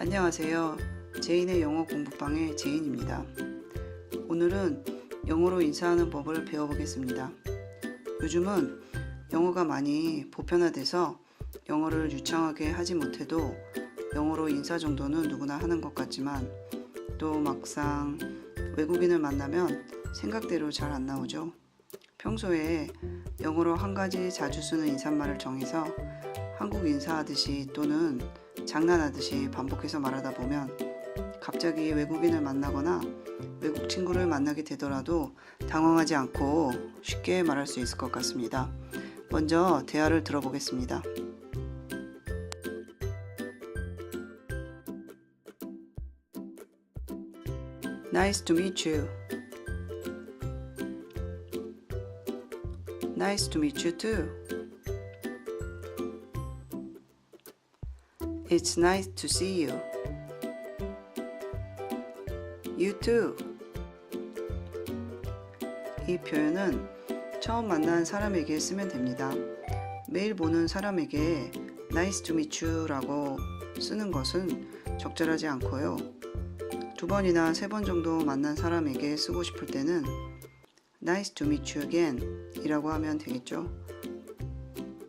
안녕하세요. 제인의 영어 공부방의 제인입니다. 오늘은 영어로 인사하는 법을 배워보겠습니다. 요즘은 영어가 많이 보편화돼서 영어를 유창하게 하지 못해도 영어로 인사 정도는 누구나 하는 것 같지만 또 막상 외국인을 만나면 생각대로 잘 안 나오죠. 평소에 영어로 한 가지 자주 쓰는 인사말을 정해서 한국 인사하듯이 또는 장난하듯이 반복해서 말하다 보면 갑자기 외국인을 만나거나 외국 친구를 만나게 되더라도 당황하지 않고 쉽게 말할 수 있을 것 같습니다. 먼저 대화를 들어보겠습니다. Nice to meet you. Nice to meet you too. It's nice to see you. You too. 이 표현은 처음 만난 사람에게 쓰면 됩니다. 매일 보는 사람에게 nice to meet you라고 쓰는 것은 적절하지 않고요. 두 번이나 세 번 정도 만난 사람에게 쓰고 싶을 때는 nice to meet you again 이라고 하면 되겠죠.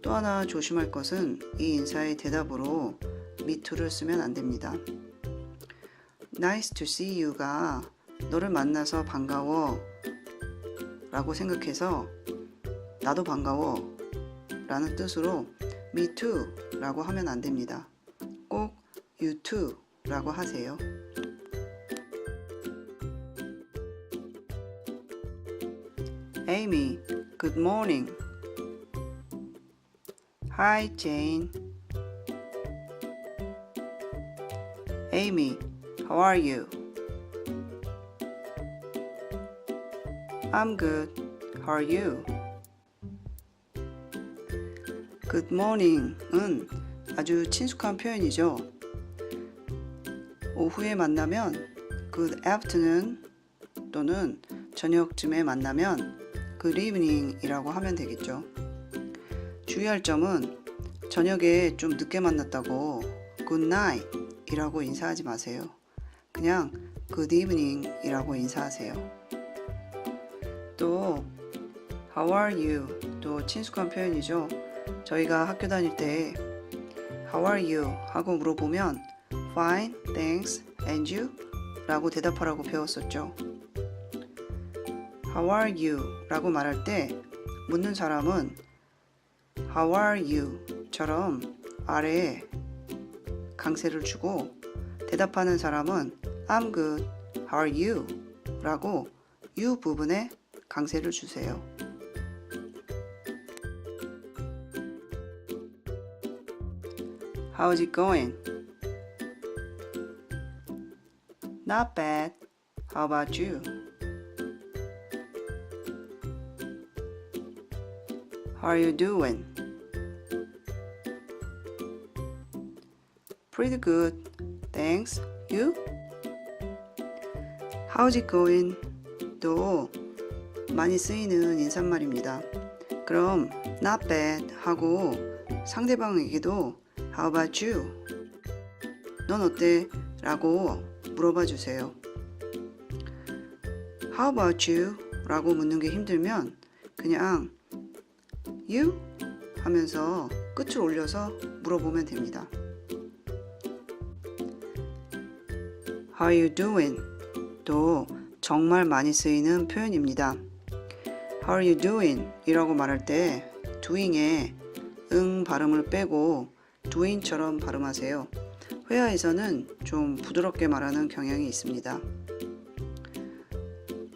또 하나 조심할 것은 이 인사의 대답으로 too를 쓰면 안 됩니다. nice to see you가 너를 만나서 반가워 라고 생각해서 나도 반가워 라는 뜻으로 me too 라고 하면 안 됩니다. 꼭 you too 라고 하세요. Amy, good morning. Hi, Jane. Amy, how are you? I'm good. How are you? Good morning은 아주 친숙한 표현이죠. 오후에 만나면 good afternoon 또는 저녁쯤에 만나면 good evening이라고 하면 되겠죠. 주의할 점은 저녁에 좀 늦게 만났다고 good night 이라고 인사하지 마세요. 그냥 good evening 이라고 인사하세요. 또 how are you 또 친숙한 표현이죠. 저희가 학교 다닐 때 how are you 하고 물어보면 fine, thanks, and you 라고 대답하라고 배웠었죠. How are you? 라고 말할 때 묻는 사람은 How are you? 처럼 아래에 강세를 주고 대답하는 사람은 I'm good. How are you? 라고 you 부분에 강세를 주세요. How's it going? Not bad. How about you? How are you doing? Pretty good. Thanks. You? How's it going? 또 많이 쓰이는 인사말입니다. 그럼 not bad 하고 상대방에게도 How about you? 넌 어때? 라고 물어봐 주세요. How about you? 라고 묻는 게 힘들면 그냥 You? 하면서 끝을 올려서 물어보면 됩니다. How are you doing? 또 정말 많이 쓰이는 표현입니다. How are you doing? 이라고 말할 때 doing에 응 발음을 빼고 doing처럼 발음하세요. 회화에서는 좀 부드럽게 말하는 경향이 있습니다.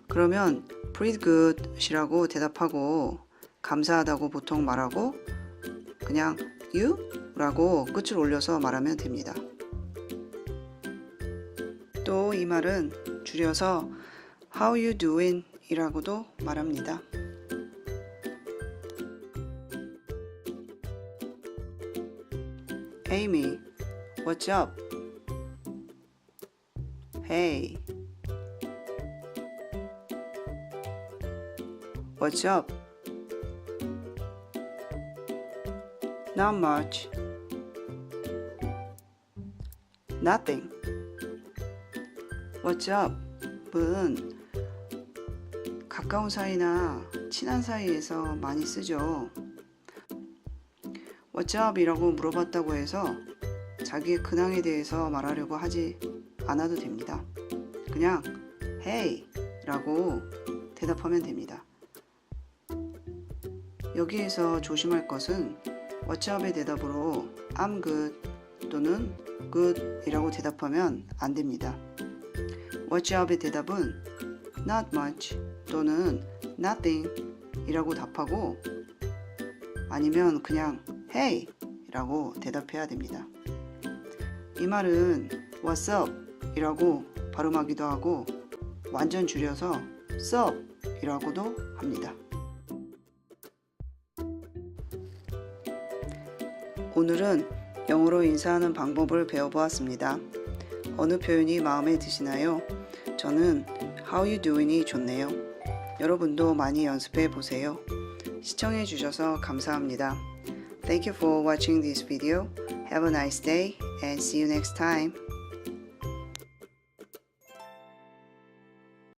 그러면 pretty good이라고 대답하고 감사하다고 보통 말하고 그냥 you? 라고 끝을 올려서 말하면 됩니다. 또 이 말은 줄여서 how you doing? 이라고도 말합니다. Amy, what's up? Hey. What's up? Not much. Nothing. Up은 가까운 사이나 친한 사이에서 많이 쓰죠. Up이라고 물어봤다고 해서 자기의 근황에 대해서 말하려고 하지 않아도 됩니다. 그냥 Hey 라고 대답하면 됩니다. 여기에서 조심할 것은 up의 대답으로 I'm good 또는 good 이라고 대답하면 안 됩니다. What's up의 대답은 not much 또는 nothing 이라고 답하고 아니면 그냥 hey 라고 대답해야 됩니다. 이 말은 what's up 이라고 발음하기도 하고 완전 줄여서 sup 이라고도 합니다. 오늘은 영어로 인사하는 방법을 배워보았습니다. 어느 표현이 마음에 드시나요? 저는 How you doing이 좋네요. 여러분도 많이 연습해 보세요. 시청해 주셔서 감사합니다. Thank you for watching this video. Have a nice day and see you next time.